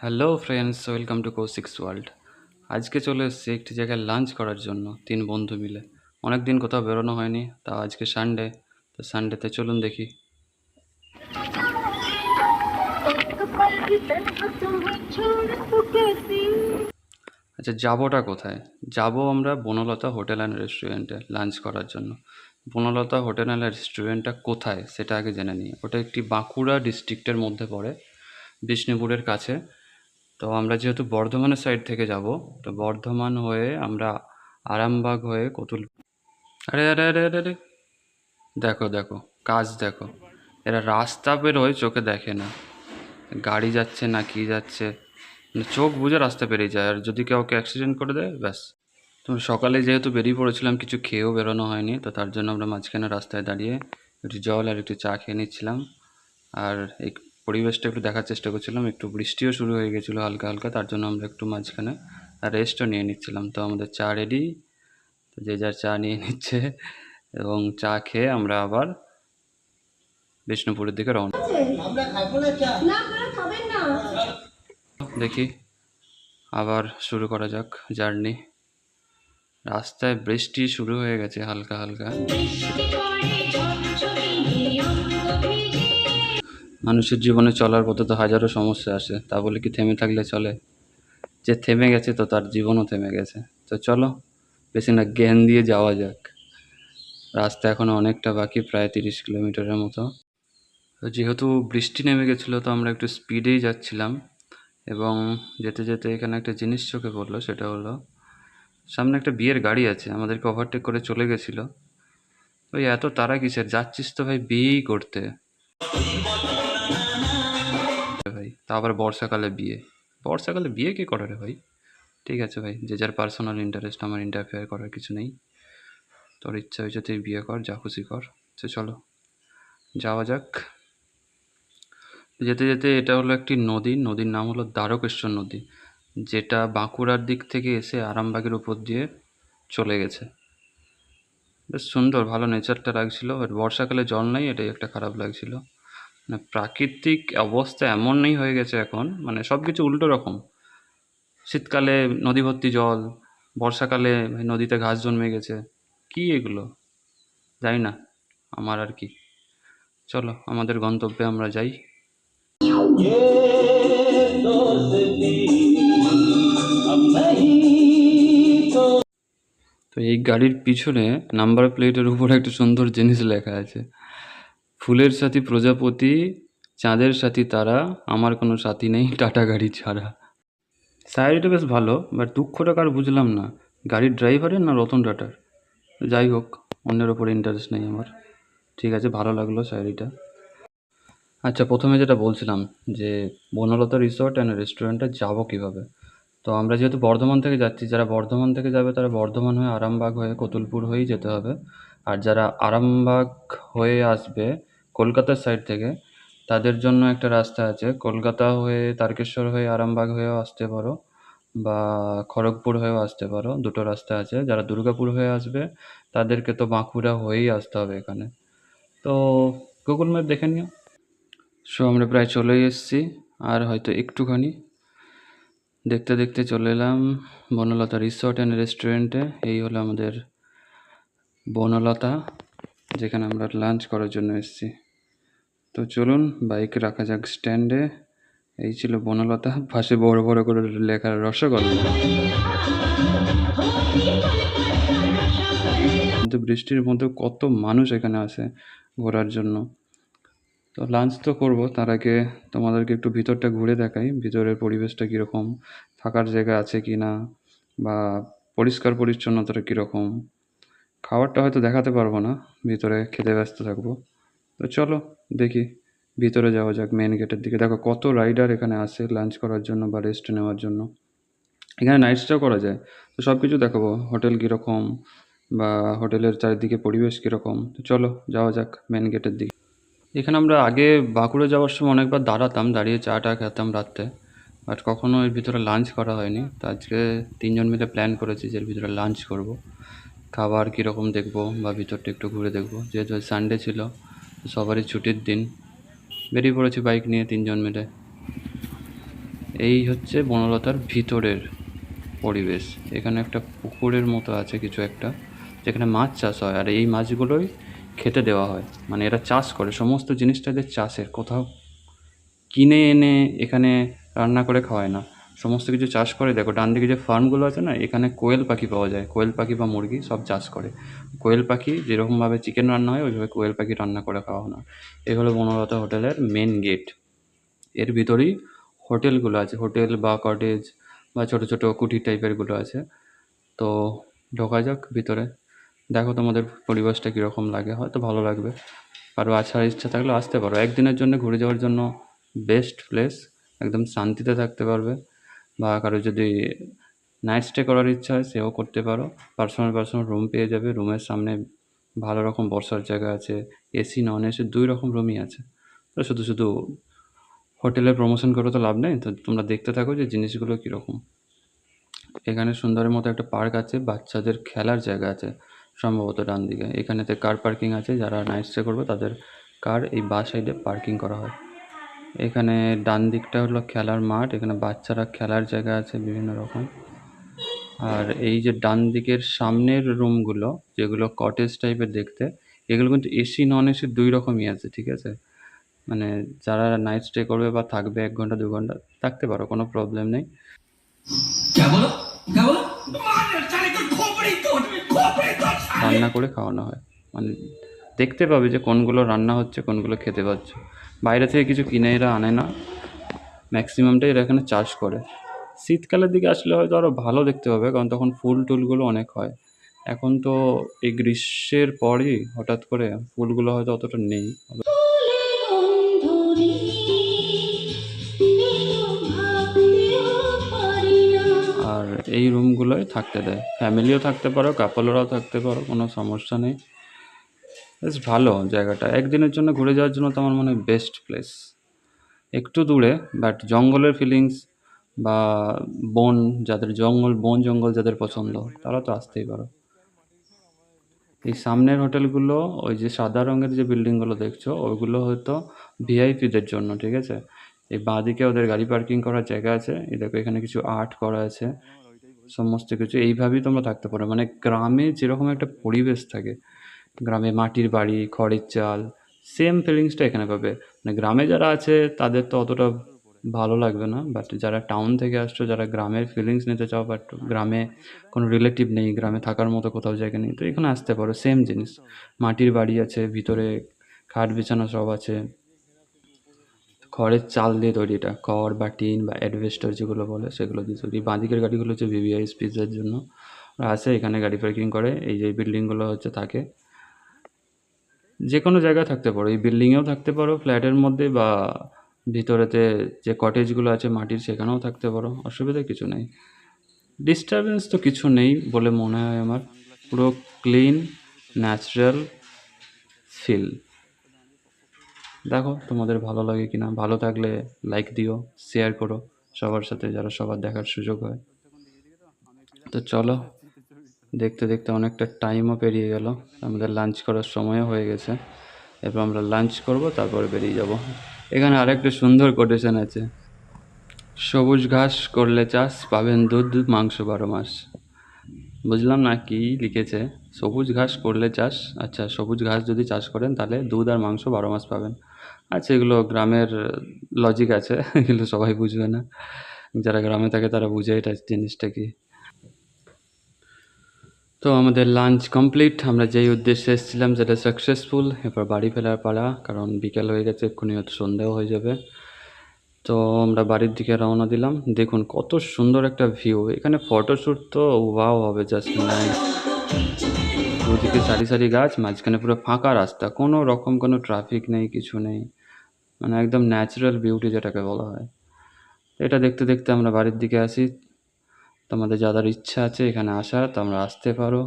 Hello friends, welcome to Koushik's world. আজকে চলে এসেছি একটি জায়গায় লাঞ্চ করার জন্য, তিন বন্ধু মিলে। অনেক দিন কোথাও বেরোনো হয়নি তা আজকে সানডে তো সানডেতে চলুন দেখি। আচ্ছা যাবোটা কোথায়? যাব আমরা বনলতা হোটেল অ্যান্ড রেস্টুরেন্টে লাঞ্চ করার জন্য। বনলতা হোটেল অ্যান্ড রেস্টুরেন্টটা কোথায়, সেটা আগে জেনে নিই। ওটা একটি বাঁকুড়া ডিস্ট্রিক্টের মধ্যে পড়ে, বিষ্ণুপুরের কাছে। তো আমরা যেহেতু বর্ধমানের সাইড থেকে যাব, তো বর্ধমান হয়ে আমরা আরামবাগ হয়ে কতুল আরে আরে আরে আরে আরে। দেখো দেখো, কাজ দেখো। এরা রাস্তা বেরোয়, চোখে দেখে না। গাড়ি যাচ্ছে না, কি যাচ্ছে? মানে চোখ বুঝে রাস্তা পেরিয়ে যায়, আর যদি কাউকে অ্যাক্সিডেন্ট করে দেয়, ব্যাস। তো সকালে যেহেতু বেরিয়ে পড়েছিলাম, কিছু খেয়েও বেরোনো হয়নি, তো তার জন্য আমরা মাঝখানে রাস্তায় দাঁড়িয়ে একটু জল আর একটু চা খেয়ে নিচ্ছিলাম। আর পরিবেশটা একটু দেখার চেষ্টা করছিলাম একটু বৃষ্টিও শুরু হয়ে গেছিল হালকা হালকা তার জন্য আমরা একটু মাঝখানে রেস্টও নিয়ে নিচ্ছিলাম। তো আমাদের চা রেডি তো যে যার চা নিয়ে নিচ্ছে এবং চা খেয়ে আমরা আবার বিষ্ণুপুরের দিকে রওনা দেখি আবার শুরু করা যাক জার্নি। রাস্তায় বৃষ্টি শুরু হয়ে গেছে হালকা হালকা। মানুষের জীবনে চলার পথে তো হাজারো সমস্যা আসে, তা বলে কি থেমে থাকলে চলে? যে থেমে গেছে তো তার জীবনও থেমে গেছে। তো চলো, বেশি না, জ্ঞান দিয়ে যাওয়া যাক। রাস্তা এখনও অনেকটা বাকি, প্রায় তিরিশ কিলোমিটারের মতো। তো যেহেতু বৃষ্টি নেমে গেছিল, তো আমরা একটু স্পিডেই যাচ্ছিলাম। এবং যেতে যেতে এখানে একটা জিনিস চোখে পড়ল, সেটা হলো, সামনে একটা বিয়ের গাড়ি আছে, আমাদেরকে ওভারটেক করে চলে গেছিল। ওই এত তারা কিসের? যাচ্ছিস তো ভাই, বিয়েই করতে। তা আবার বর্ষাকালে বিয়ে। বর্ষাকালে বিয়ে কে করে রে ভাই? ঠিক আছে ভাই, যে যার পার্সোনাল ইন্টারেস্ট আমার ইন্টারফেয়ার করার কিছু নেই। তোর ইচ্ছা হয়েছে তুই বিয়ে কর, যা খুশি কর। তো চলো, যাওয়া যাক। যেতে যেতে এটা হলো একটি নদী, নদীর নাম হলো দ্বারকেশ্বর নদী, যেটা বাঁকুড়ার দিক থেকে এসে আরামবাগের উপর দিয়ে চলে গেছে। বেশ সুন্দর, ভালো নেচারটা লাগছিল বাট বর্ষাকালে জল নেই, এটাই একটা খারাপ লাগছিল। মানে প্রাকৃতিক অবস্থা এমনই হয়ে গেছে এখন মানে সব কিছু উল্টো রকম। শীতকালে নদী ভর্তি জল, বর্ষাকালে নদীতে ঘাস জন্মে গেছে। কি এগুলো? জানি না, আমার আর কি। চলো, আমাদের গন্তব্যে আমরা যাই। তো এই গাড়ির পিছনে নাম্বার প্লেটের উপর একটা সুন্দর জিনিস লেখা আছে। ফুলের সাথী প্রজাপতি, চাঁদের সাথী তারা, আমার কোনো সাথী নেই টাটা গাড়ি ছাড়া। সাইডটা বেশ ভালো বাট দুঃখটা কার বুঝলাম না। গাড়ির ড্রাইভারের না রতন টাটার? যাই হোক, অন্যের ওপর ইন্টারেস্ট নেই আমার। ঠিক আছে, ভালো লাগল শাড়িটা আচ্ছা প্রথমে যেটা বলছিলাম যে বনলতা রিসর্ট অ্যান্ড রেস্টুরেন্টে যাব কীভাবে? তো আমরা যেহেতু বর্ধমান থেকে যাচ্ছি, যারা বর্ধমান থেকে যাবে তারা বর্ধমান হয়ে আরামবাগ হয়ে কতুলপুর হয়েই যেতে হবে। আর যারা আরামবাগ হয়ে আসবে কলকাতার সাইড থেকে। তাদের জন্য একটা রাস্তা আছে। কলকাতা হয়ে, তারকেশ্বর হয়ে, আরামবাগ হয়েও আসতে পারো বা খড়গপুর হয়েও আসতে পারো। দুটো রাস্তা আছে। যারা দুর্গাপুর হয়ে আসবে, তাদেরকে তো বাঁকুড়া হয়েই আসতে হবে এখানে। তো গুগল ম্যাপ দেখে নিও। সো আমরা প্রায় চলেই এসেছি। আর হয়তো একটুখানি দেখতে দেখতে চলে এলাম বনলতা রিসর্ট অ্যান্ড রেস্টুরেন্টে এই হলো আমাদের বনলতা, যেখানে আমরা লাঞ্চ করার জন্য এসেছি। তো চলুন বাইক রাখা যাক স্ট্যান্ডে এই ছিল বনলতা। পাশে বড় বড় করে লেখা রসগোল্লা। কিন্তু বৃষ্টির মধ্যে কত মানুষ এখানে আসে ঘোরার জন্য। তো লাঞ্চ তো করব, তার আগে তোমাদেরকে একটু ভিতরটা ঘুরে দেখাই। ভিতরের পরিবেশটা কীরকম? থাকার জায়গা আছে কি না বা পরিষ্কার পরিচ্ছন্নতাটা কীরকম? খাবারটা হয়তো দেখাতে পারব না। ভিতরে খেতে ব্যস্ত থাকব। তো চলো দেখি, ভিতরে যাওয়া যাক মেন গেটের দিকে। দেখো কত রাইডার এখানে আসে লাঞ্চ করার জন্য বা রেস্ট নেওয়ার জন্য। এখানে নাইট স্টেও করা যায়। তো সব কিছু দেখাবো হোটেল কীরকম বা হোটেলের চারিদিকে পরিবেশ কীরকম। তো চলো যাওয়া যাক মেন গেটের দিকে। এখানে আমরা আগে বাঁকুড়া যাওয়ার সময় অনেকবার দাঁড়াতাম, দাঁড়িয়ে চা টা খেতাম রাত্রে। বাট কখনো এর ভিতরে লাঞ্চ করা হয়নি। তো আজকে তিনজন মিলে প্ল্যান করেছি যে এর ভিতরে লাঞ্চ করব। খাবার কীরকম দেখব বা ভিতরটা একটু ঘুরে দেখব। যেহেতু সানডে ছিল সবারই ছুটির দিন। বেরিয়ে পড়েছি বাইক নিয়ে তিনজন মিলে। এই হচ্ছে বনলতার ভিতরের পরিবেশ। এখানে একটা পুকুরের মতো আছে কিছু একটা, যেখানে মাছ চাষ হয়। আর এই মাছগুলোই খেতে দেওয়া হয়। মানে এরা চাষ করে। সমস্ত জিনিসটা এদের চাষের। কোথাও কিনে এনে এখানে রান্না করে খাওয়ায় না। সমস্ত কিছু চাষ করে, দেখো ডান দিকে যে ফার্মগুলো আছে না, এখানে কোয়েল পাখি পাওয়া যায়। কোয়েল পাখি বা মুরগি সব চাষ করে। কোয়েল পাখি যেরকমভাবে চিকেন রান্না হয়, ওইভাবে কোয়েল পাখি রান্না করে খাওয়ানো হয় এই হলো বনলতা হোটেলের মেন গেটের ভিতরেই হোটেলগুলো আছে, হোটেল বা কটেজ বা ছোটো ছোটো কুটির টাইপেরগুলো আছে। তো ঢোকা যাক ভিতরে। দেখো তোমাদের পরিবেশটা কীরকম লাগে, হয়তো ভালো লাগবে। কারও আসার ইচ্ছা থাকলে আসতে পারো। একদিনের জন্য ঘুরে যাওয়ার জন্য বেস্ট প্লেস একদম শান্তিতে থাকতে পারবে। বা কারও যদি নাইট স্টে করার ইচ্ছা হয়, সেও করতে পারো। পার্সোনাল পার্সোনাল রুম পেয়ে যাবে। রুমের সামনে ভালো রকম বসার জায়গা আছে এসি নন এসি দুই রকম রুমই আছে। শুধু শুধু হোটেলের প্রমোশন করে তো লাভ নেই। তো তোমরা দেখতে থাকো যে জিনিসগুলো কীরকম। এখানে সুন্দরের মতো একটা পার্ক আছে, বাচ্চাদের খেলার জায়গা আছে, সম্ভবত ডান দিকে এখানেতে কার পার্কিং আছে। যারা নাইট স্টে করবে, তাদের কার এই বা সাইডে পার্কিং করা হয়। এখানে ডান দিকটা হলো খেলার মাঠ এখানে বাচ্চারা খেলার জায়গা আছে বিভিন্ন রকম। আর এই যে ডান দিকের সামনের রুমগুলো যেগুলো কটেজ টাইপের দেখতে এগুলো কিন্তু এসি নন এসি দুই রকমই আছে ঠিক আছে? মানে যারা নাইট স্টে করবে বা থাকবে এক ঘণ্টা দু ঘণ্টা থাকতে পারো কোনো প্রবলেম নেই। রান্না করে খাওয়ানো হয়। মানে দেখতে পাবে যে কোনগুলো রান্না হচ্ছে কোনগুলো খেতে পাচ্ছ বাইরে থেকে কিছু কিনে এরা আনে না। ম্যাক্সিমামটাই এরা এখানে চাষ করে। শীতকালের দিকে আসলে হয়তো আরও ভালো দেখতে পাবে কারণ তখন ফুল টুলগুলো অনেক হয়। এখন তো এই গ্রীষ্মের পরই হঠাৎ করে ফুলগুলো হয়তো অতটা নেই। আর এই রুমগুলোয় থাকতে দেয়। ফ্যামিলিও থাকতে পারো কাপলরাও থাকতে পারো কোনো সমস্যা নেই। বেশ ভালো জায়গাটা। একদিনের জন্য ঘুরে যাওয়ার জন্য তো আমার মনে হয় বেস্ট প্লেস একটু দূরে বাট জঙ্গলের ফিলিংস বা বন, যাদের জঙ্গল, বন জঙ্গল যাদের পছন্দ, তারা তো আসতেই পারো। এই সামনের হোটেলগুলো, ওই যে সাদা রঙের যে বিল্ডিংগুলো দেখছ, ওইগুলো হয়তো ভিআইপিদের জন্য, ঠিক আছে? এই বাঁদিকে ওদের গাড়ি পার্কিং করার জায়গা আছে। এই দেখো, এখানে কিছু আর্ট করা আছে। সমস্ত কিছু, এইভাবেই তোমরা থাকতে পারো। মানে গ্রামে যেরকম একটা পরিবেশ থাকে গ্রামে মাটির বাড়ি, খড়ের চাল সেম ফিলিংসটা এখানে পাবে। মানে গ্রামে যারা আছে, তাদের তো অতটা ভালো লাগবে না বাট যারা টাউন থেকে আসছো, যারা গ্রামের ফিলিংস নিতে চাও বাট গ্রামে কোনো রিলেটিভ নেই, গ্রামে থাকার মতো কোথাও জায়গা নেই, তো এখানে আসতে পারো সেম জিনিস। মাটির বাড়ি আছে, ভিতরে খাট বিছানা সব আছে। খড়ের চাল দিয়ে তৈরি এটা, খড় বা টিন বা অ্যাডভেস্টার যেগুলো বলে, সেগুলো দিয়ে তৈরি। বাঁদিকের গাড়িগুলো হচ্ছে ভিভিআই স্পিচের জন্য। আসে এখানে গাড়ি পার্কিং করে, এই যে বিল্ডিংগুলো হচ্ছে, থাকে। যে কোনো জায়গায় থাকতে পারো, এই বিল্ডিংয়েও থাকতে পারো ফ্ল্যাটের মধ্যে বা ভিতরেতে যে কটেজগুলো আছে মাটির সেখানেও থাকতে পারো, অসুবিধা কিছু নেই। ডিস্টারবেন্স তো কিছু নেই বলে মনে হয় আমার, পুরো ক্লিন ন্যাচারাল ফিল দেখো তোমাদের ভালো লাগে কিনা, ভালো থাকলে লাইক দিও শেয়ার করো, সবার সাথে যারা সবার দেখার সুযোগ হয়। তো চলো দেখতে দেখতে অনেকটা টাইমও পেরিয়ে গেল। আমাদের লাঞ্চ করার সময়ও হয়ে গেছে। এরপর আমরা লাঞ্চ করব, তারপরে বেরিয়ে যাব। এখানে আরেকটা সুন্দর কোটেশন আছে। সবুজ ঘাস করলে চাষ, পাবেন দুধ, মাংস বারো মাস। বুঝলাম না কি লিখেছে? সবুজ ঘাস করলে চাষ? আচ্ছা সবুজ ঘাস যদি চাষ করেন, তাহলে দুধ আর মাংস বারো মাস পাবেন। আচ্ছা এগুলো গ্রামের লজিক আছে, এগুলো সবাই বুঝবে না। যারা গ্রামে থাকে, তারা বুঝে এটা জিনিসটা কি। তো আমাদের লাঞ্চ কমপ্লিট আমরা যেই উদ্দেশ্যে এসেছিলাম সেটা সাকসেসফুল এরপর বাড়ি ফেরার পালা, কারণ বিকেল হয়ে গেছে, এক্ষুনি হয়তো সন্ধ্যেও হয়ে যাবে। তো আমরা বাড়ির দিকে রওনা দিলাম। দেখুন কত সুন্দর একটা ভিউ এখানে ফটোশ্যুট তো ওয়াও হবে জাস্ট নাইস দুদিকে সারি সারি গাছ, মাঝখানে পুরো ফাঁকা রাস্তা। কোনো রকম কোনো ট্রাফিক নেই, কিছু নেই। মানে একদম ন্যাচারাল বিউটি যেটাকে বলা হয়। এটা দেখতে দেখতে আমরা বাড়ির দিকে আসি। তোমাদের যাদের ইচ্ছা আছে এখানে আসার তোমরা আসতে পারো।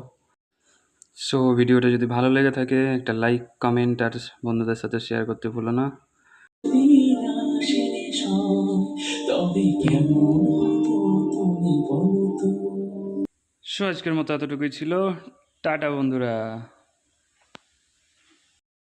সো ভিডিওটা যদি ভালো লেগে থাকে, একটা লাইক কমেন্ট আর বন্ধুদের সাথে শেয়ার করতে ভুলো না। সো আজকের মতো এতটুকুই ছিল। টাটা, বন্ধুরা।